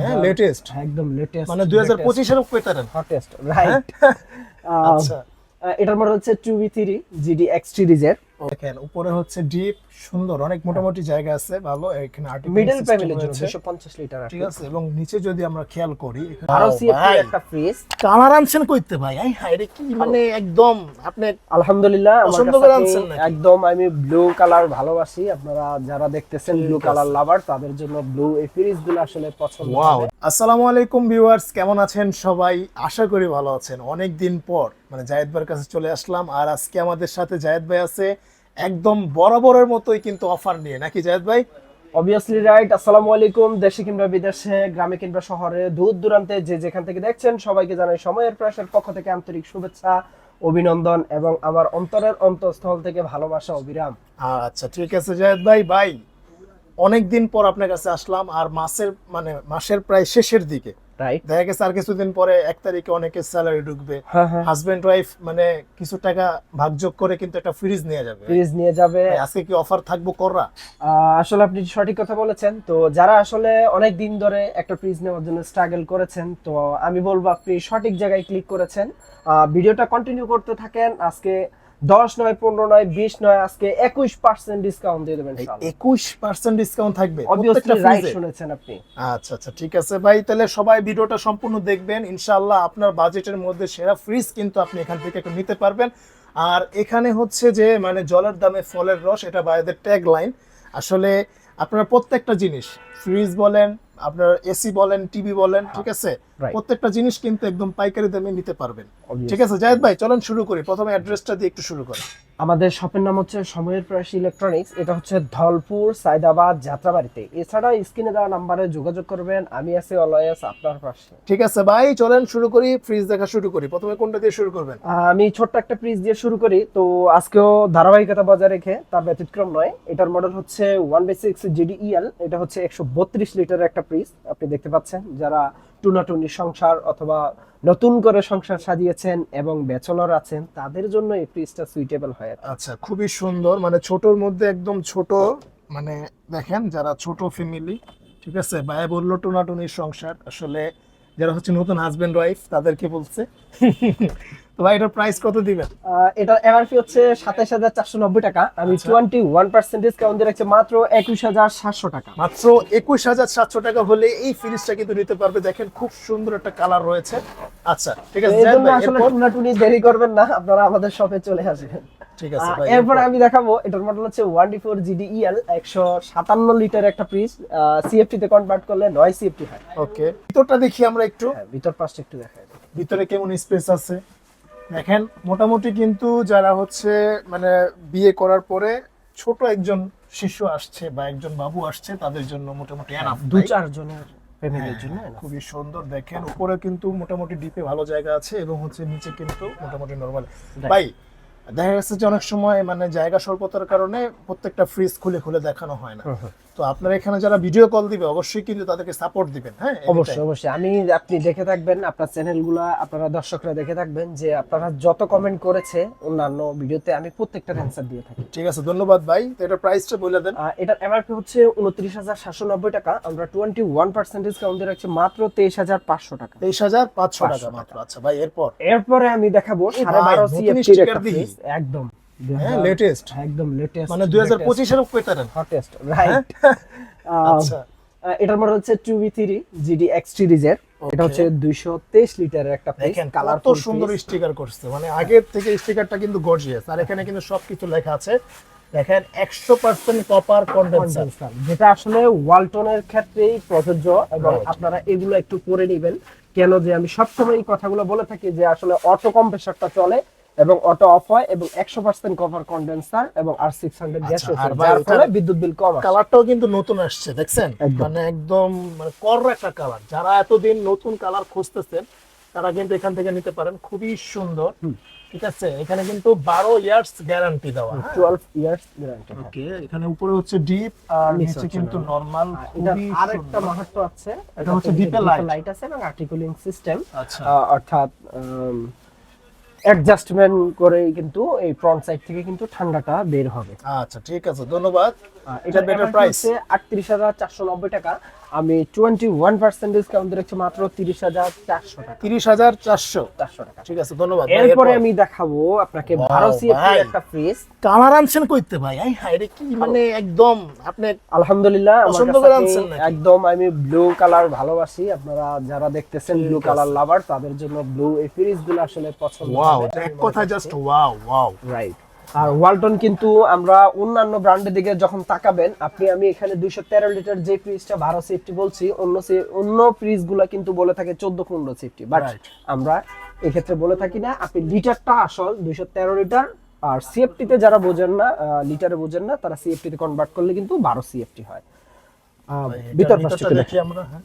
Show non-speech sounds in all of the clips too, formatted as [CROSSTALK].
হ্যাঁ লেটেস্ট একদম লেটেস্ট মানে 2025 এর। কোয়েটারেন হটেস্ট রাইট আচ্ছা। এটার মডেল হচ্ছে two B three GD X সিরিজের দেখেন উপরে হচ্ছে ডিপ সুন্দর অনেক মোটামুটি জায়গা আছে ভালো এখানে মিডল ফ্যামিলির জন্য দুশো পঞ্চাশ লিটার ঠিক আছে। এবং নিচে যদি আমরা খেয়াল করি আরও সিএফটি একটা ফ্রিজ কালার আনছেন কইতে ভাই? আই হাই রে কি মানে একদম আপনি আলহামদুলিল্লাহ পছন্দ করে আনছেন একদম আমি ব্লু কালার ভালোবাসি। আপনারা যারা দেখতেছেন ব্লু কালার লাভার তাদের জন্য ব্লু এই ফ্রিজগুলো আসলে পছন্দ আসসালামু আলাইকুম ভিউয়ার্স কেমন আছেন সবাই? আশা করি ভালো আছেন। অনেক দিন পর মানে জায়েদ ভাইয়ের কাছে চলে আসলাম। আর আজকে আমাদের সাথে জায়েদ ভাই আছে একদম বরাবরের মতোই কিন্তু অফার নিয়ে। নাকি জায়েদ ভাই? অবভিয়াসলি রাইট আসসালামু আলাইকুম। দেশে কিংবা বিদেশে গ্রামে কিংবা শহরে দূর দূরান্তে যে যেখান থেকে দেখছেন সবাইকে জানাই সময়ের প্রয়াসের পক্ষ থেকে আন্তরিক শুভেচ্ছা অভিনন্দন এবং আমার অন্তরের অন্তঃস্থল থেকে ভালোবাসা অবিরাম। আচ্ছা ঠিক আছে জায়েদ ভাই। ভাই অনেক দিন পর আপনার কাছে আসলাম আর মাসের মানে মাসের প্রায় শেষের দিকে। রাইট দেখা গেছে আর কিছুদিন পরে এক তারিখে অনেকের স্যালারি ঢুকবে। হ্যাঁ হ্যাঁ। হাজবেন্ড ওয়াইফ মানে কিছু টাকা ভাগযোগ করে কিন্তু একটা ফ্রিজ নিয়ে যাবে। ফ্রিজ নিয়ে যাবে। আজকে কি অফার থাকব কররা? আসলে আপনি সঠিক কথা বলেছেন। তো যারা আসলে অনেক দিন ধরে একটা ফ্রিজ নেওয়ার জন্য স্ট্রাগল করেছেন তো আমি বলব আপনি সঠিক জায়গায় ক্লিক করেছেন। ভিডিওটা কন্টিনিউ করতে থাকেন। আজকে দশ নয় পনেরো নয় বিশ নয় আজকে একুশ পার্সেন্ট ডিসকাউন্ট দিয়ে দেবেন একুশ পার্সেন্ট ডিসকাউন্ট থাকবে শুনেছেন আপনি। আচ্ছা আচ্ছা ঠিক আছে ভাই তাহলে সবাই ভিডিওটা সম্পূর্ণ দেখবেন। ইনশাআল্লাহ আপনার বাজেটের মধ্যে সেরা ফ্রিজ কিন্তু আপনি এখান থেকে একটু নিতে পারবেন। আর এখানে হচ্ছে যে মানে জলের দামে ফলের রস এটা বাইরের ট্যাগ লাইন আসলে আপনার প্রত্যেকটা জিনিস ফ্রিজ বলেন আপনার এসি বলেন টিভি বলেন ঠিক আছে? প্রত্যেকটা জিনিস কিন্তু একদম পাইকারি দামে নিতে পারবেন। ঠিক আছে জায়েদ ভাই চলেন শুরু করি। প্রথমে অ্যাড্রেসটা দিয়ে একটু শুরু করি। আমাদের শপের নাম হচ্ছে সময়ের প্রয়াস ইলেকট্রনিক্স এটা হচ্ছে ধলপুর সাইদাবাদ যাত্রাবাড়িতে। এছাড়া স্ক্রিনে দেওয়া নাম্বারে যোগাযোগ করবেন আমি আছি অলয়েস আপনার পাশে। ঠিক আছে ভাই চলেন শুরু করি ফ্রিজ দেখা শুরু করি। প্রথমে কোনটা দিয়ে শুরু করবেন? আমি ছোট্ট একটা ফ্রিজ দিয়ে শুরু করি তো আজকেও ধারাবাহিকতা বজায় রেখে তার ব্যতিক্রম নয়। এটার মডেল হচ্ছে ওয়ান বাই সিক্স জিডিইএল এটা হচ্ছে একশো বত্রিশ লিটারের একটা ফ্রিজ আপনি দেখতে পাচ্ছেন যারা টুনাটুনি সংসার অথবা নতুন করে সংসার সাজিয়েছেন এবং ব্যাচলর আছেন তাদের জন্য এই ফ্রিজটা সুইটেবল হয় আচ্ছা খুবই সুন্দর মানে ছোটর মধ্যে একদম ছোট মানে দেখেন যারা ছোট ফ্যামিলি ঠিক আছে? ভাই বলল টোনাটুনির সংসার আসলে যারা হচ্ছে নতুন হাজবেন্ড ওয়াইফ তাদেরকে বলছে। [LAUGHS] তো ভাই এটার প্রাইস কত দিবেন? এটার এমআরপি হচ্ছে সাতাশ হাজার চারশো নব্বই টাকা। আমি আচ্ছা। টোয়েন্টি ওয়ান পার্সেন্ট ডিসকাউন্ট দিয়ে রাখছি মাত্র টাকা। মাত্র একুশ হাজার সাতশো টাকা হলে এই ফ্রিজটা কিন্তু নিতে পারবে। দেখেন খুব সুন্দর একটা কালার রয়েছে। আচ্ছা ঠিক আছে জন্য আসলে টুনাটুনি দেরি করবেন না আপনারা আমাদের শপে চলে আসবেন। ঠিক আছে ভাই এরপর আমি দেখাবো এটার মডেল হচ্ছে ওয়ান ডি ফোর জিডিইএল একশো সাতান্ন লিটার একটা ফ্রিজ সিএফটি তে কনভার্ট করলে নয় সিএফটি হয়। ওকে ভিতরটা দেখি আমরা একটু। হ্যাঁ ভিতর পাশটা একটু দেখাই। ভিতরে কেমন স্পেস আছে? দেখেন মোটামুটি কিন্তু যারা হচ্ছে মানে বিয়ে করার পরে ছোট একজন শিশু আসছে বা একজন বাবু আসছে তাদের জন্য মোটামুটি এনাফ দু চার জনের ফ্যামিলির জন্য খুবই সুন্দর। দেখেন উপরে কিন্তু মোটামুটি ডিপে ভালো জায়গা আছে এবং হচ্ছে নিচে কিন্তু মোটামুটি নরমাল. ভাই দেখা যাচ্ছে যে অনেক সময় মানে জায়গা স্বল্পতার কারণে প্রত্যেকটা ফ্রিজ খুলে খুলে দেখানো হয় না। তো আপনারা এখানে যারা ভিডিও কল দিবে অবশ্যই কিন্তু তাদেরকে সাপোর্ট দিবেন হ্যাঁ? অবশ্যই অবশ্যই। আমি আপনি দেখে থাকবেন আপনার চ্যানেলগুলো আপনারা দর্শকরা দেখে থাকবেন যে আপনারা যত কমেন্ট করেছে অন্যান্য ভিডিওতে আমি প্রত্যেকটার অ্যান্সার দিয়ে থাকি। ঠিক আছে ধন্যবাদ ভাই। তো এটা প্রাইসটা বলে দেন। এটার এমআরপি হচ্ছে উনত্রিশ হাজার সাতশো নব্বই টাকা। আমরা টোয়েন্টি ওয়ান পার্সেন্ট ডিসকাউন্ট দিয়ে রাখছি মাত্র তেইশ হাজার পাঁচশো টাকা। তেইশ হাজার পাঁচশো টাকা মাত্র। আচ্ছা ভাই এরপর? এরপরে আমি দেখাবো সাড়ে বারো। ফ্রিজ একদম। হ্যাঁ লেটেস্ট একদম লেটেস্ট মানে দুই হাজার পঁচিশের হটেস্ট রাইট [LAUGHS] আচ্ছা। এটার মডেল হচ্ছে two B three GD X সিরিজের এটা হচ্ছে দুইশো তেইশ লিটারের একটা ফ্রিজ দেখেন কালার কত সুন্দর স্টিকার করছে। মানে আগের থেকে স্টিকারটা কিন্তু গর্জিয়াস আর এখানে কিন্তু সবকিছু লেখা আছে। দেখেন একশো পার্সেন্ট কপার কন্ডেন্সার যেটা আসলে ওয়ালটনের ক্ষেত্রেই প্রযোজ্য এবং আপনারা এগুলো একটু পরে নেবেন। কেন যে আমি সবসময় এই কথাগুলো বলে থাকি যে আসলে অটো কম্প্রেসারটা চলে এবং অটো অফ হয় এবং একশো পার্সেন্ট কভার কন্ডেন্সার এবং আর সিক্স হান্ড্রেড গ্যাস যার ফলে বিদ্যুৎ বিল কম আসে। কালারটাও কিন্তু নতুন আসছে দেখছেন মানে একদম মানে কর একটা কালার যারা এতদিন নতুন কালার খুঁজতেছেন তারা কিন্তু এখান থেকে নিতে পারেন খুবই সুন্দর ঠিক আছে এখানে কিন্তু বারো ইয়ার্স গ্যারান্টি দেওয়া হ্যাঁ? 12 ইয়ার্স গ্যারান্টি ওকে এখানে উপরে হচ্ছে ডিপ আর নিচে কিন্তু। নরমাল এটা খুবই আরেকটা সুন্দর। মাহাত্ম আছে এটা হচ্ছে এ light। লাইট আছে এবং আর্টিকুলিং সিস্টেম আচ্ছা অর্থাৎ অ্যাডজাস্টমেন্ট করে কিন্তু এই ফ্রন্ট সাইড থেকে কিন্তু ঠান্ডাটা বের হবে। আচ্ছা ঠিক আছে ধন্যবাদ। এটা বেটার প্রাইস আটত্রিশ হাজার চারশো নব্বই টাকা। আমি টোয়েন্টি ওয়ান পার্সেন্ট ডিসকাউন্ট দিচ্ছি মাত্র তিরিশ হাজার চারশো টাকা। তিরিশ হাজার চারশো। চারশো টাকা। ঠিক আছে ধন্যবাদ এরপরে আমি দেখাবো আপনাকে। একটা ফ্রিজ কালার আনছেন কইতে ভাই? আই রে কি মানে একদম আপনি আলহামদুলিল্লাহ পছন্দ করে আনছেন একদম আমি ব্লু কালার ভালোবাসি। আপনারা যারা দেখতেছেন ব্লু কালার লাভার তাদের জন্য ব্লু এই ফ্রিজগুলো আসলে পছন্দ ওয়াও এক কথা জাস্ট ওয়াও ওয়াও রাইট আর ওয়ালটন কিন্তু আমরা অন্যান্য ব্র্যান্ডের দিকে যখন তাকাবেন আপনি আমি এখানে দুইশো তেরো লিটার যে ফ্রিজটা বারো সেফটি বলছি অন্য অন্য ফ্রিজগুলা কিন্তু বলে থাকে চোদ্দ পনেরো সেফটি বাট আমরা এক্ষেত্রে বলে থাকি না আপনি লিটারটা আসল দুইশো তেরো লিটার আর সিএফটিতে যারা বোঝেন না লিটারে বোঝেন না তারা সিএফটিতে কনভার্ট করলে কিন্তু বারো সিএফটি হয়। ভিতর দেখি আমরা হ্যাঁ।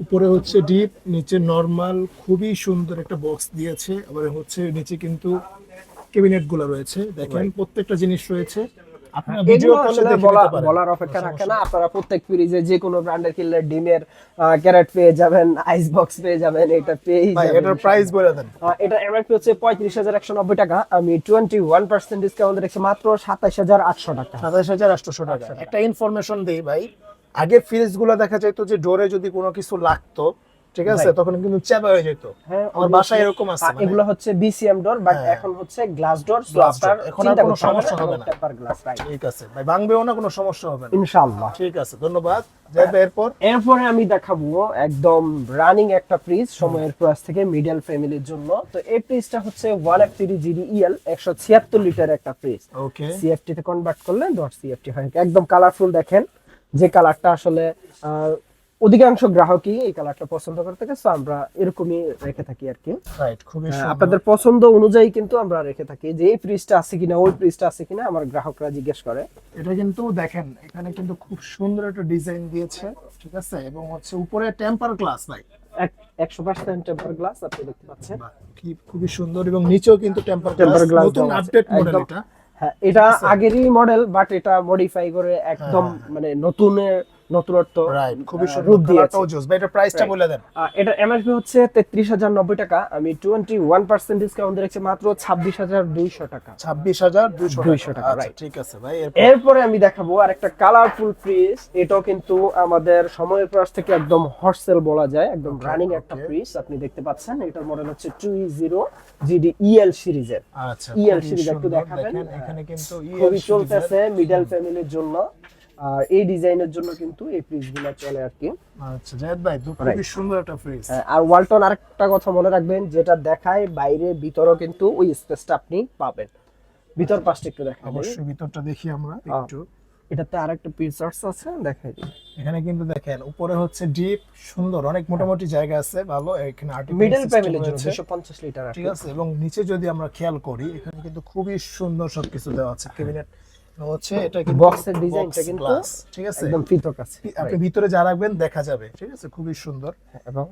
উপরে হচ্ছে ডিপ নিচে নরমাল খুবই সুন্দর একটা বক্স দিয়েছে আবার হচ্ছে নিচে কিন্তু ক্যাবিনেটগুলো রয়েছে। দেখেন প্রত্যেকটা জিনিস রয়েছে। আপনারা ভিডিও এগুলো আসলে বলা বলার অপেক্ষা রাখে না। আপনারা প্রত্যেক ফ্রিজে যে কোনো ব্র্যান্ডের কিনলে ডিমের ক্যারেট পেয়ে যাবেন আইস বক্স পেয়ে যাবেন এটা পেয়েই ভাই এটার প্রাইস বলে দেন। এটা এমআরপি হচ্ছে পঁয়ত্রিশ হাজার একশো নব্বই টাকা। আমি টোয়েন্টি ওয়ান পার্সেন্ট ডিসকাউন্ট রেখেছি মাত্র সাতাইশ হাজার আটশো টাকা। সাতাশ হাজার আটশোশো টাকা। একটা ইনফরমেশন দিই ভাই। আগে ফ্রিজগুলো দেখা যেত যে ডোরে যদি কোনো কিছু লাগতো ঠিক আছে? তখন কিন্তু চাপা হয়ে যেত। হ্যাঁ আমার বাসায় এরকম আছে মানে। এগুলো হচ্ছে বিসিএম ডোর বাট হ্যাঁ। এখন হচ্ছে গ্লাস ডোর এখন আর কোনো সমস্যা হবে না। টেম্পার গ্লাস রাইট ঠিক আছে। ভাই ভাঙবেও না কোনো সমস্যা হবে না। ইনশাআল্লাহ। ঠিক আছে ধন্যবাদ। যাই এরপর? এরপরে আমি দেখাবো একদম রানিং একটা ফ্রিজ সময়ের প্রাইস থেকে মিডল ফ্যামিলির জন্য। তো এই ফ্রিজটা হচ্ছে one F three GD EL একশো ছিয়াত্তর লিটার একটা ফ্রিজ ওকে সিএফটি তে কনভার্ট করলে সিএফটি হয়। একদম কালারফুল দেখেন। যে কালারটা আসলে আহ, অধিকাংশ গ্রাহকই এই কালারটা পছন্দ করে থাকে সো আমরা এরকমই রেখে থাকি আর কি। রাইট খুবই সুন্দর। আপনাদের পছন্দ অনুযায়ী কিন্তু আমরা রেখে থাকি যে এই ফ্রিজটা আছে কিনা ওই ফ্রিজটা আছে কিনা আমার গ্রাহকরা জিজ্ঞেস করে। এটা কিন্তু দেখেন এখানে কিন্তু খুব সুন্দর একটা ডিজাইন দিয়েছে ঠিক আছে? এবং হচ্ছে উপরে টেম্পার গ্লাস ভাই। একশো পার্সেন্ট টেম্পার গ্লাস আপনি দেখতে পাচ্ছেন। কি খুবই সুন্দর এবং নিচেও কিন্তু টেম্পার টেম্পার গ্লাস নতুন আপডেট মডেল। এটা। হ্যাঁ এটা আগেরই মডেল বাট এটা মডিফাই করে একদম মানে নতুনের নতুনত্ব খুবই রূপ দিয়েছে। এটা প্রাইসটা বলে দেন। আহ, এমআরপি হচ্ছে তেত্রিশ হাজার নব্বই টাকা। আমি টোয়েন্টি ওয়ান পার্সেন্ট ডিসকাউন্ট দিয়েছি মাত্র ছাব্বিশ হাজার দুইশো টাকা। ছাব্বিশ হাজার দুইশো টাকা, আচ্ছা, ঠিক আছে ভাই এরপরে? আমি দেখাবো আর একটা কালারফুল ফ্রিজ এটাও কিন্তু আমাদের সময়ের প্রাস থেকে একদম হট সেল বলা যায় একদম রানিং একটা ফ্রিজ আপনি দেখতে পাচ্ছেন। এটার মডেল হচ্ছে টু জিরো জিডি ইএল সিরিজের। আচ্ছা EL খুবই সিরিজ একটু দেখাবেন। এখানে কিন্তু EL খুবই চলতেছে মিডল ফ্যামিলির জন্য। আর এই ডিজাইনের জন্য কিন্তু এই ফ্রিজগুলা চলে আর কি। আচ্ছা জায়েদ ভাই তো খুবই সুন্দর একটা ফ্রিজ হ্যাঁ, আর ওয়ালটন আরেকটা কথা মনে রাখবেন যেটা দেখায় বাইরে ভিতরও কিন্তু ওই স্পেসটা আপনি পাবেন। ভিতর পাশটা একটু দেখা যায় অবশ্যই ভিতরটা দেখি আমরা একটু। এটাতে আরেকটা ফিচার্স আছে দেখাই দিই। এখানে কিন্তু দেখেন উপরে হচ্ছে ডিপ সুন্দর অনেক মোটামুটি জায়গা আছে ভালো। এখানে আর্টিফিশিয়াল মিডল ফ্যামিলির জন্য দুশো পঞ্চাশ লিটার ঠিক আছে এবং নিচে যদি আমরা খেয়াল করি এখানে কিন্তু খুবই সুন্দর সবকিছু দেওয়া আছে ক্যাবিনেট হচ্ছে এটা বক্সের ডিজাইনটা কিন্তু ঠিক আছে? একদম কাছে আপনি ভিতরে যা রাখবেন দেখা যাবে ঠিক আছে? খুবই সুন্দর। এবং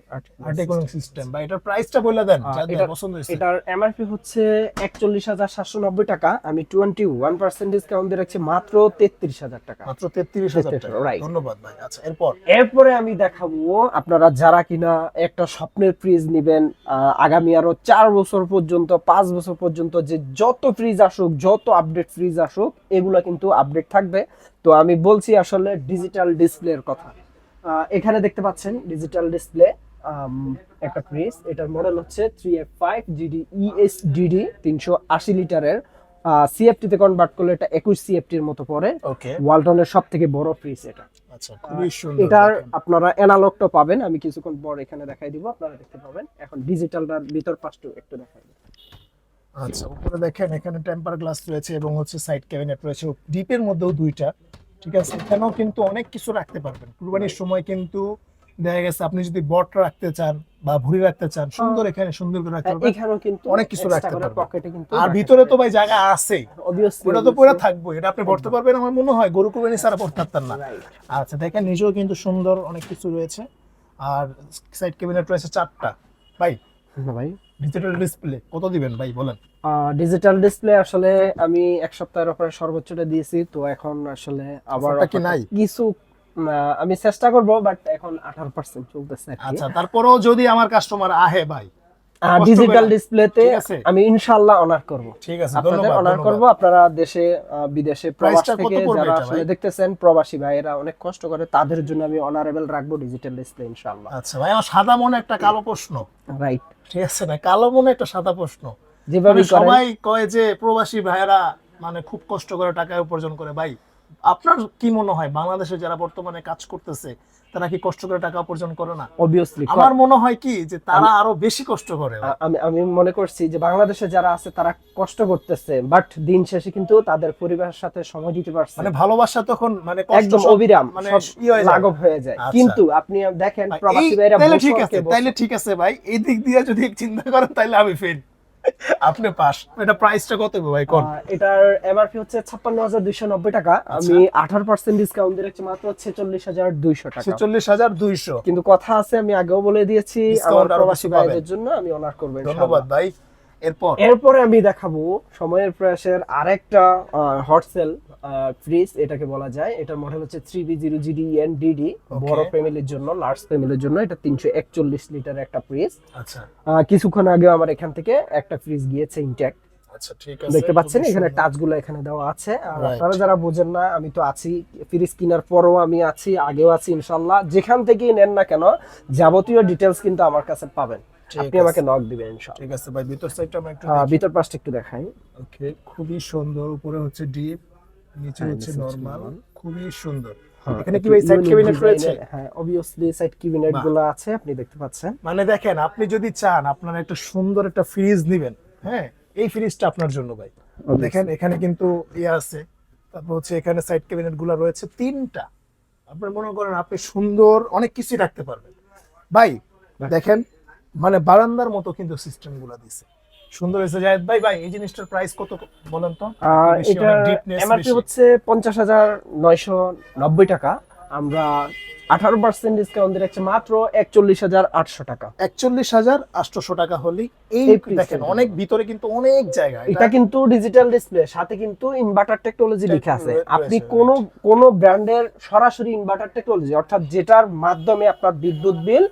আর্টিকুলিং সিস্টেম বা এটার প্রাইসটা বলে দেন যাদের পছন্দ হয়েছে। এটার এমআরপি হচ্ছে একচল্লিশ হাজার সাতশো নব্বই টাকা আমি টোয়েন্টি ওয়ান পার্সেন্ট ডিসকাউন্ট দিয়ে রাখছি মাত্র তেত্রিশ হাজার টাকা। মাত্র তেত্রিশ হাজার টাকা। Right. ধন্যবাদ ভাই। আচ্ছা এরপর? এরপরে আমি দেখাবো আপনারা যারা কিনা একটা স্বপ্নের ফ্রিজ নিবেন আগামী আরও চার বছর পর্যন্ত পাঁচ বছর পর্যন্ত যে যত ফ্রিজ আসুক যত আপডেট ফ্রিজ আসুক এগুলা কিন্তু আপডেট থাকবে। তো আমি বলছি আসলে ডিজিটাল ডিসপ্লের কথা। এখানে দেখতে পাচ্ছেন ডিজিটাল ডিসপ্লে একটা ফ্রিজ এটার মডেল হচ্ছে three F five GD ESDD তিনশো আশি লিটারের। সিএফটি তে কনভার্ট করলে এটা একুশ সিএফটির মতো পড়ে। ওয়ালটনের সব থেকে বড় ফ্রিজ এটা। আচ্ছা এটার আপনারা অ্যানালগটা পাবেন। আমি কিছুক্ষণ পর এখানে দেখাই দিব। আপনারা দেখতে পাবেন। এখন ডিজিটালটার ভিতর পাশটা একটু দেখাই দিব আচ্ছা উপরে দেখেন এখানে টেম্পার গ্লাস রয়েছে এবং হচ্ছে সাইড ক্যাবিনেট রয়েছে। ডিপের মধ্যেও দুইটা ঠিক আছে? এখানেও কিন্তু অনেক কিছু রাখতে পারবেন। কুরবানির সময় কিন্তু দেখা গেছে আপনি যদি বট রাখতে চান বা ভুড়ি রাখতে চান সুন্দর এখানে সুন্দর করে রাখতে পারবেন। এখানেও কিন্তু অনেক কিছু রাখতে পারবেন। পকেটে কিন্তু আর ভিতরে তো ভাই জায়গা আছে। ওটা তো পরে থাকব এটা আপনি পড়তে পারবেন আমার মনে হয়। গরু কুরবানি ছাড়া পড়তে পারতেন না। আচ্ছা দেখেন নিচেও কিন্তু সুন্দর অনেক কিছু রয়েছে। আর সাইড ক্যাবিনেট রয়েছে চারটা। ভাই ভাই। ডিজিটাল ডিসপ্লে কত দিবেন ভাই বলেন ডিজিটাল ডিসপ্লে আসলে আমি এক সপ্তাহের উপরে সর্বোচ্চটা দিয়েছি তো এখন আসলে আবার কি নাই? কিছু আমি চেষ্টা করব বাট এখন আঠারো পার্সেন্ট চলতেছে আচ্ছা তারপরেও যদি আমার কাস্টমার আহে ভাই ডিজিটাল ডিসপ্লেতে আমি ইনশাআল্লাহ অনার করব। ঠিক আছে আপনাদের অনার করব। আপনারা দেশে বিদেশে প্রবাস থেকে যারা আসলে দেখতেছেন প্রবাসী ভাইয়েরা অনেক কষ্ট করে তাদের জন্য আমি অনারেবল রাখব ডিজিটাল ডিসপ্লে ইনশাআল্লাহ। আচ্ছা ভাই আমার সাদা মনে একটা কালো প্রশ্ন। রাইট ঠিক আছে না কালো মনে একটা সাদা প্রশ্ন। যেভাবে মানে সবাই কয় যে প্রবাসী ভাইয়েরা মানে খুব কষ্ট করে টাকা উপার্জন করে। ভাই আপনার কি মনে হয় বাংলাদেশে যারা বর্তমানে কাজ করতেছে তারা কি কষ্ট করে টাকা উপার্জন করে না? অবভিয়াসলি আমার মনে হয় কি যে তারা আরও বেশি কষ্ট করে। আমি আমি মনে করছি যে বাংলাদেশে যারা আছে তারা কষ্ট করতেছে বাট দিন শেষে কিন্তু তাদের পরিবারের সাথে সময় দিতে পারছে। মানে ভালোবাসা তখন মানে কষ্ট একদম অবিরাম মানে সব ই হয়ে যায়। লাঘব হয়ে যায়। আচ্ছা। কিন্তু আপনি দেখেন প্রবাসী ভাইরা তাইলে ঠিক আছে তাইলে ঠিক আছে ভাই এই দিক দিয়ে যদি চিন্তা করেন তাইলে আমি ফেল আপনি পাস। এটা প্রাইসটা কত ভাই? কোন? এটার এমআরপি হচ্ছে ছাপ্পান্ন হাজার দুইশো নব্বই টাকা। আচ্ছা। আমি আঠারো পার্সেন্ট ডিসকাউন্ট দিয়েছি মাত্র ছেচল্লিশ হাজার দুইশো টাকা। ছেচল্লিশ হাজার দুইশো। কিন্তু কথা আছে আমি আগেও বলে দিয়েছি আমার প্রবাসী ভাইদের জন্য আমি অনার করব ধন্যবাদ ভাই। এরপর? এরপরে আমি দেখাবো সময়ের প্রয়াসের আরেকটা হট সেল ফ্রিজ এটাকে বলা যায়। এটার মডেল হচ্ছে three B zero GD N DD বড় ফ্যামিলির জন্য লার্জ ফ্যামিলির জন্য। এটা তিনশো একচল্লিশ লিটার একটা ফ্রিজ আচ্ছা। কিছুক্ষণ আগেও আমার এখান থেকে একটা ফ্রিজ গিয়েছে ইনট্যাক্ট আচ্ছা ঠিক আছে। দেখতে পাচ্ছেন? এখানে এখানে দেওয়া আছে। আর আপনারা যারা বোঝেন না আমি তো আছি ফ্রিজ কেনার পরও আমি আছি আগেও আছি ইনশাল্লাহ যেখান থেকেই নেন না কেন যাবতীয় ডিটেলস কিন্তু আমার কাছে পাবেন। আপনি আমাকে নক দিবেন ইনশাল্লাহ ঠিক আছে ভাই ভিতর সাইডটা একটু ভিতর পাশটা একটু দেখাই। ওকে খুবই সুন্দর। উপরে হচ্ছে ডিপ নিচে হ্যাঁ, হচ্ছে নরমাল খুবই সুন্দর। হ্যাঁ, এখানে কি ভাই সাইড ক্যাবিনেট রয়েছে? হ্যাঁ অবভিয়াসলি সাইড ক্যাবিনেটগুলো আছে আপনি দেখতে পাচ্ছেন। মানে দেখেন আপনি যদি চান আপনার একটা সুন্দর একটা ফ্রিজ নেবেন। হ্যাঁ এই ফ্রিজটা আপনার জন্য ভাই। দেখেন এখানে কিন্তু ইয়ে আছে। তারপর হচ্ছে এখানে সাইড ক্যাবিনেটগুলো রয়েছে তিনটা। আপনার মনে করেন আপনি সুন্দর অনেক কিছু রাখতে পারবেন। ভাই দেখেন মানে বারান্দার মতো কিন্তু সিস্টেমগুলো দিছে। সুন্দর হয়েছে। জায়েদ ভাই ভাই এই জিনিসটার প্রাইস কত বলেন তো? এটা এমআরপি হচ্ছে পঞ্চাশ হাজার নয়শো নব্বই টাকা। আমরা আঠারো পার্সেন্ট ডিসকাউন্ট রাখছি মাত্র একচল্লিশ হাজার আটশো টাকা। একচল্লিশ হাজার আটশোশো টাকা হলে এই দেখেন অনেক ভিতরে কিন্তু অনেক জায়গা। এটা কিন্তু ডিজিটাল ডিসপ্লে সাথে কিন্তু ইনভার্টার টেকনোলজি লেখা আছে। আপনি. কোন কোন ব্র্যান্ডের সরাসরি ইনভার্টার টেকনোলজি অর্থাৎ যেটার মাধ্যমে আপনার বিদ্যুৎ বিল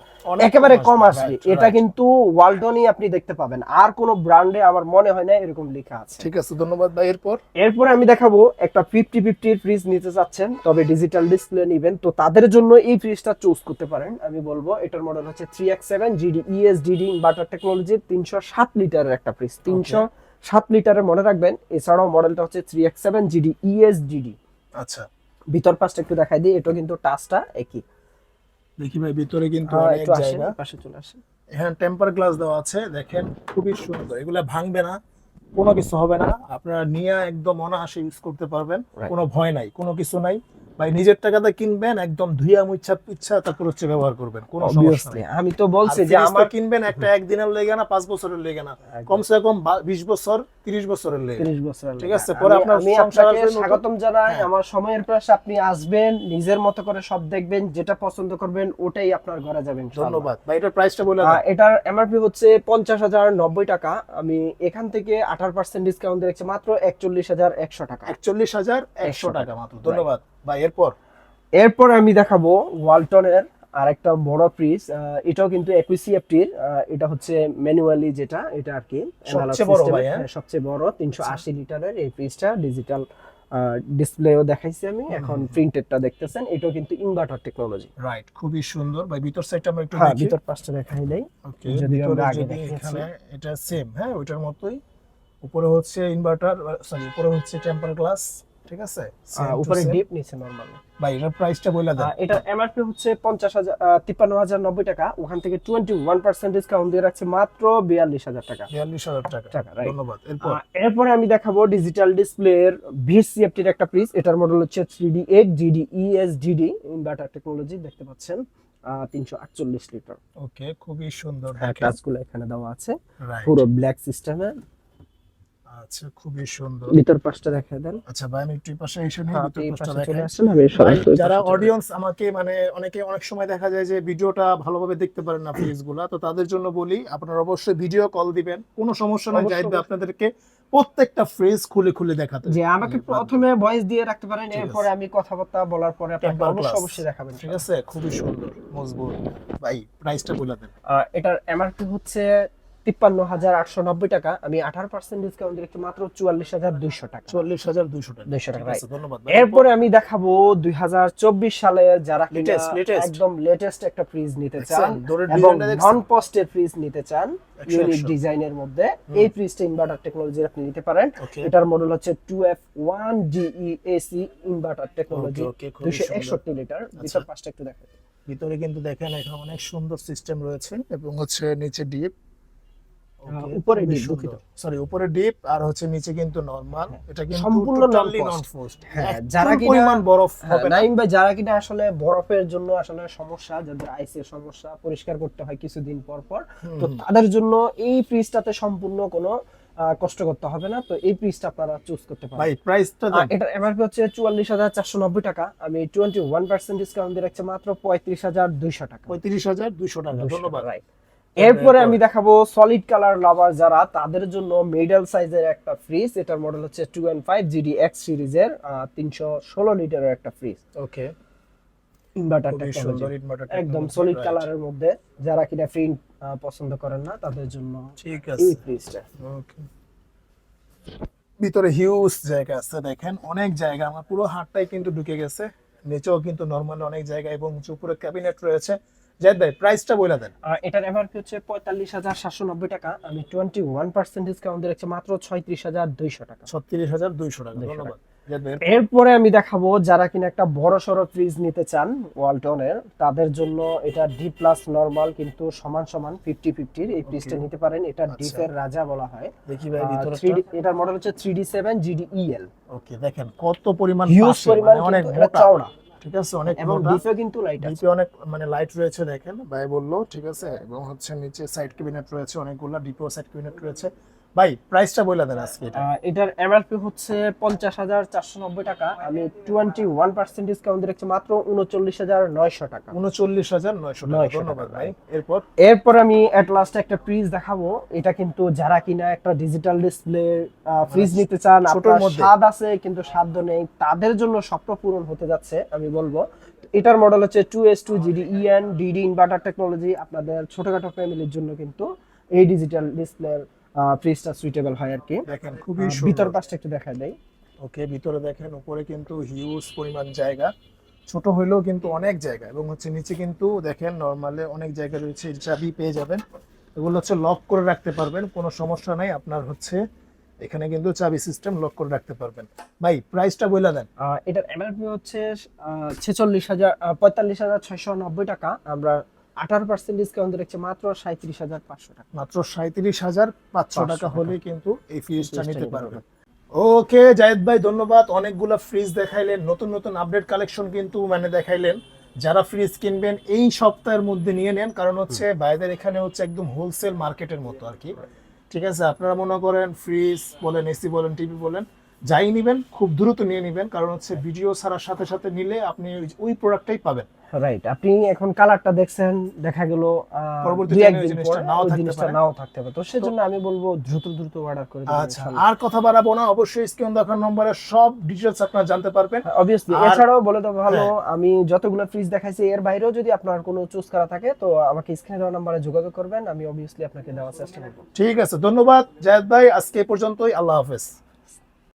একেবারে কম আসবে এটা কিন্তু ওয়ালটনই আপনি দেখতে পাবেন। আর কোন ব্র্যান্ডে আমার মনে হয় না এরকম লেখা আছে। ঠিক আছে ধন্যবাদ ভাই। এরপর? এরপরে আমি দেখাবো একটা ফিফটি ফিফটি ফ্রিজ নিতে চাচ্ছেন তবে ডিজিটাল ডিসপ্লে নিবেন। তো তাদের জন্য এই ফ্রিজটা চুজ করতে পারেন। আমি বলব এটার মডেল হচ্ছে three X seven GD ESDD inverter টেকনোলজির তিনশো সাত লিটারের একটা ফ্রিজ তিনশো সাত লিটারের মনে রাখবেন এছাড়াও মডেলটা হচ্ছে three X seven GD ESDD আচ্ছা। ভিতর পাশটা একটু দেখাই দিই এটা কিন্তু টাচটা একই। দেখি ভাই ভিতরে কিন্তু হ্যাঁ, অনেক জায়গা। পাশে চলে আসেন। এখানে টেম্পার গ্লাস দেওয়া আছে দেখেন খুবই সুন্দর। এগুলা ভাঙবে না কোনো কিছু হবে না। আপনারা নিয়ে একদম অনায়াসে ইউজ করতে পারবেন কোনো ভয় নাই কোনো কিছু নাই। ভাই নিজের টাকাতে কিনবেন একদম ধুইয়া মুচ্ছা পিচ্ছা তারপর হচ্ছে ব্যবহার করবেন কোনো সমস্যা নেই। আমি তো বলছি যে আমার কিনবেন একটা একদিনের লেগে না পাঁচ বছরের লেগে না। কমসে কম বিশ বছর তিরিশ বছরের লেগে। 30 বছর ঠিক আছে, পরে আপনার আমি আপনাকে স্বাগতম জানাই। হ্যাঁ। আমার সময়ের আপনি আসবেন নিজের মতো করে সব দেখবেন যেটা পছন্দ করবেন ওটাই আপনার ঘরে যাবেন ধন্যবাদ। ভাই এটার প্রাইসটা বলে এটার এমআরপি হচ্ছে পঞ্চাশ হাজার নব্বই টাকা। আমি এখান থেকে আঠারো পার্সেন্ট ডিসকাউন্ট দিয়েছি মাত্র একচল্লিশ হাজার একশো টাকা। একচল্লিশ হাজার একশো টাকা মাত্র। ধন্যবাদ। ভাই এরপর? এরপর আমি দেখাবো ওয়ালটনের আর একটা বড় ফ্রিজ এটাও কিন্তু একই সিএফটির এটা হচ্ছে ম্যানুয়ালি যেটা এটা আর কি সবচেয়ে বড় হ্যাঁ? হ্যাঁ, সবচেয়ে বড় তিনশো আশি লিটারের এই ফ্রিজটা ডিজিটাল ডিসপ্লেও দেখাইছি আমি এখন প্রিন্টেডটা দেখতেছেন এটাও কিন্তু ইনভার্টার টেকনোলজি রাইট খুবই সুন্দর। ভাই ভিতর সাইডটা আমরা একটু হ্যাঁ দেখি। ভিতর পাঁচটা দেখাই ওকে যদি আমরা আগে এখানে এটা সেম হ্যাঁ ওইটার মতোই। উপরে হচ্ছে ইনভার্টার সরি উপরে হচ্ছে টেম্পার গ্লাস ঠিক আছে? উপরে ডিপ নিচে নর্মাল ভাই এটার প্রাইসটা বইলা দেন। এটার এমআরপি হচ্ছে পঞ্চাশ হাজার তিপ্পান্ন হাজার নব্বই টাকা। ওখান থেকে টোয়েন্টি ওয়ান পার্সেন্ট ডিসকাউন্ট দিয়ে রাখছে মাত্র বিয়াল্লিশ হাজার টাকা। বিয়াল্লিশ হাজার টাকা। টাকা, ধন্যবাদ। এরপর? এরপরে আমি দেখাবো ডিজিটাল ডিসপ্লের ভিসিএফটির একটা ফ্রিজ এটার মডেল হচ্ছে three D eight GD inverter technology দেখতে পাচ্ছেন। তিনশো আটচল্লিশ লিটার ওকে খুবই সুন্দর হ্যাঁ টাচগুলো এখানে দেওয়া আছে। পুরো ব্ল্যাক সিস্টেমে আচ্ছা খুবই সুন্দর। ভিতর পাশটা দেখা দেন। আচ্ছা ভাই আমি একটু পাশে এসে নিই হ্যাঁ, ভিতর পাশটা পাশে চলে আসেন আমি সরাসরি যারা অডিয়েন্স আমাকে মানে অনেকে অনেক সময় দেখা যায় যে ভিডিওটা ভালোভাবে দেখতে পারেন না প্লিজ তো তাদের জন্য বলি আপনারা অবশ্যই ভিডিও কল দিবেন। কোনো সমস্যা ভাই অবশ্যই। আপনাদেরকে প্রত্যেকটা ফ্রেজ খুলে খুলে দেখাতে। যে আমাকে প্রথমে ভয়েস দিয়ে রাখতে পারেন এরপরে আমি কথাবার্তা বলার পরে আপনাকে অবশ্যই অবশ্যই দেখাবেন ঠিক আছে খুবই সুন্দর মজবুত। ভাই প্রাইসটা বলে দেন। এটার এমআরপি হচ্ছে তিপ্পান্ন হাজার আটশো নব্বই টাকা। আমি আঠারো পার্সেন্ট ডিসকাউন্ট রেখে মাত্র চুয়াল্লিশ হাজার দুইশো টাকা। চল্লিশ হাজার দুইশো টাকা। 200 টাকা, ধন্যবাদ এরপরে আমি দেখাবো দুই হাজার চব্বিশ সালে যারা। একদম লেটেস্ট একটা ফ্রিজ নিতে চান এবং নন পোস্টের ফ্রিজ নিতে চান ইউনিক ডিজাইনের মধ্যে। এই ফ্রিজটা ইনভার্টার টেকনোলজির আপনি নিতে পারেন। এটার মডেল হচ্ছে two F one DE AC inverter technology দুশো একষট্টি লিটার ভিতর পাঁচটা একটু দেখেন ভিতরে কিন্তু দেখেন এখানে অনেক সুন্দর সিস্টেম রয়েছে এবং হচ্ছে নিচে ডিপ উপরে deep, দুঃখিত। সরি উপরে ডিপ আর হচ্ছে নিচে কিন্তু নরমাল এটা কিন্তু সম্পূর্ণ টোটালি নন পোস্ট হ্যাঁ, যারা কিনা- পরিমাণ বরফ হ্যাঁ, হবে না। যারা কিনা আসলে বরফের জন্য আসলে সমস্যা যাদের আইসি এর সমস্যা পরিষ্কার করতে হয় কিছুদিন পর পর। তো তাদের জন্য এই ফ্রিজটাতে সম্পূর্ণ কোনো কষ্ট করতে হবে না। তো এই ফ্রিজটা আপনারা চুজ করতে ভাই পারেন প্রাইসটা আহ, এটার এমআরপি হচ্ছে চুয়াল্লিশ হাজার চারশো নব্বই টাকা। আমি টোয়েন্টি ওয়ান পার্সেন্ট ডিসকাউন্ট দিয়ে রাখছি মাত্র পঁয়ত্রিশ হাজার দুইশো টাকা। পঁয়ত্রিশ হাজার দুইশো টাকা ধন্যবাদ। right. এরপরে আমি দেখাবো সলিড কালার লাভার যারা তাদের জন্য মিডল সাইজের একটা ফ্রিজ এটার মডেল হচ্ছে two and five GD X সিরিজের তিনশো ষোলো লিটারের একটা ফ্রিজ ওকে ইনভার্টার টেকনোলজি একদম সলিড কালারের মধ্যে যারা কিনা প্রিন্ট পছন্দ করেন না তাদের জন্য ঠিক এই আছে। ফ্রিজটা ওকে ভিতরে হিউজ জায়গা আছে দেখেন অনেক জায়গা। আমার পুরো হাটটাই কিন্তু ঢুকে গেছে। নিচেও কিন্তু নরমাল অনেক জায়গা এবং উপরে ক্যাবিনেট রয়েছে। জায়দ ভাই প্রাইসটা বলে দেন। এটার এমআরপি হচ্ছে? পঁয়তাল্লিশ হাজার সাতশো নব্বই টাকা। আমি টোয়েন্টি ওয়ান পার্সেন্ট ডিসকাউন্ট দিয়ে রাখছি মাত্র ছয়ত্রিশ হাজার দুইশো টাকা। ছত্রিশ হাজার দুইশো টাকা ধন্যবাদ। এরপরে আমি দেখাবো যারা কিনা একটা বড় সড়ো ফ্রিজ নিতে চান ওয়ালটনের তাদের জন্য এটা ডি প্লাস নর্মাল কিন্তু সমান সমান ফিফটি ফিফটির এই ফ্রিজটা নিতে পারেন। এটা আচ্ছা। ডিপের রাজা বলা হয়। দেখি ভাই আহ, ভিতরে 3D এটার মডেল হচ্ছে three D seven GD EL okay দেখেন কত পরিমাণ হিউজ পরিমাণ মানে অনেক চওড়া। ঠিক আছে? অনেক এবং ডিপে কিন্তু লাইট আছে। ডিপে অনেক মানে লাইট রয়েছে দেখেন। ভাই বলল ঠিক আছে? এবং হচ্ছে নিচে সাইড ক্যাবিনেট রয়েছে অনেকগুলা ডিপো সাইড ক্যাবিনেট রয়েছে। ভাই প্রাইসটা বলে দেন আজকে এটা। এটার এমআরপি হচ্ছে পঞ্চাশ হাজার চারশো নব্বই টাকা। আমি টোয়েন্টি ওয়ান পার্সেন্ট ডিসকাউন্ট দিয়ে রাখছি মাত্র উনচল্লিশ হাজার নয়শো টাকা। উনচল্লিশ হাজার নয়শো টাকা। ধন্যবাদ ভাই। এরপর? এরপর আমি এট লাস্ট একটা ফ্রিজ দেখাবো। এটা কিন্তু যারা কিনা একটা ডিজিটাল ডিসপ্লে ফ্রিজ নিতে চান আপনার। স্বাদ আছে কিন্তু সাধ্য নেই তাদের জন্য স্বপ্ন পূরণ হতে যাচ্ছে আমি বলব। এটার মডেল হচ্ছে two S two GD EN DD inverter technology আপনাদের ছোটখাটো ফ্যামিলির জন্য কিন্তু এই ডিজিটাল ডিসপ্লে ফ্রিজটা সুইটেবল হয় আর কি। দেখেন খুবই ভিতর পাশটা একটু দেখা দেয় ওকে ভিতরে দেখেন উপরে কিন্তু হিউজ পরিমাণ জায়গা। ছোট হইলেও কিন্তু অনেক জায়গা এবং হচ্ছে নিচে কিন্তু দেখেন নর্মালে অনেক জায়গা রয়েছে চাবি পেয়ে যাবেন। এগুলো হচ্ছে লক করে রাখতে পারবেন কোনো সমস্যা নাই। আপনার হচ্ছে এখানে কিন্তু চাবি সিস্টেম লক করে রাখতে পারবেন। ভাই প্রাইসটা বলে দেন। এটার এমআরপি হচ্ছে ছেচল্লিশ হাজার পঁয়তাল্লিশ হাজার ছয়শো নব্বই টাকা। আমরা আঠারো পার্সেন্ট ডিসকাউন্ট দিচ্ছি মাত্র সাঁত্রিশ হাজার পাঁচশো টাকা। মাত্র সাঁত্রিশ হাজার পাঁচশো টাকা। হলে কিন্তু এই ফ্রিজটা নিতে পারবেন ওকে জায়েদ ভাই ধন্যবাদ। অনেকগুলো ফ্রিজ দেখাইলেন নতুন নতুন আপডেট কালেকশন কিন্তু মানে দেখাইলেন। যারা ফ্রিজ কিনবেন এই সপ্তাহের মধ্যে নিয়ে নেন কারণ হচ্ছে বাইরের এখানে হচ্ছে একদম হোলসেল মার্কেটের মতো আর কি। ঠিক আছে আপনারা মনে করেন ফ্রিজ বলেন এসি বলেন টিভি বলেন যাই নিবেন খুব দ্রুত নিয়ে নিবেন কারণ হচ্ছে ভিডিও ছাড়ার সাথে সাথে নিলে আপনি ওই- প্রোডাক্টটাই পাবেন। রাইট আপনি এখন কালারটা দেখছেন দেখা গেল দুই একদিন জিনিসটা পর জিনিসটা। নাও থাকতে পারে। তো সেজন্য আমি বলব দ্রুত দ্রুত অর্ডার করে আচ্ছা আর কথা বাড়াবো না অবশ্যই স্ক্রিন দেখার নম্বরে সব ডিটেলস আপনারা জানতে পারবেন। অবভিয়াসলি এছাড়াও বলে দেবো ভালো হ্যাঁ। আমি যতগুলো ফ্রিজ দেখাইছি এর বাইরেও যদি আপনার কোনো চুজ করা থাকে তো আমাকে স্ক্রিনে দেওয়া নাম্বারে যোগাযোগ করবেন আমি অবভিয়াসলি আপনাকে দেওয়ার চেষ্টা করব। ঠিক আছে ধন্যবাদ জায়েদ ভাই আজকে পর্যন্তই আল্লাহ হাফেজ।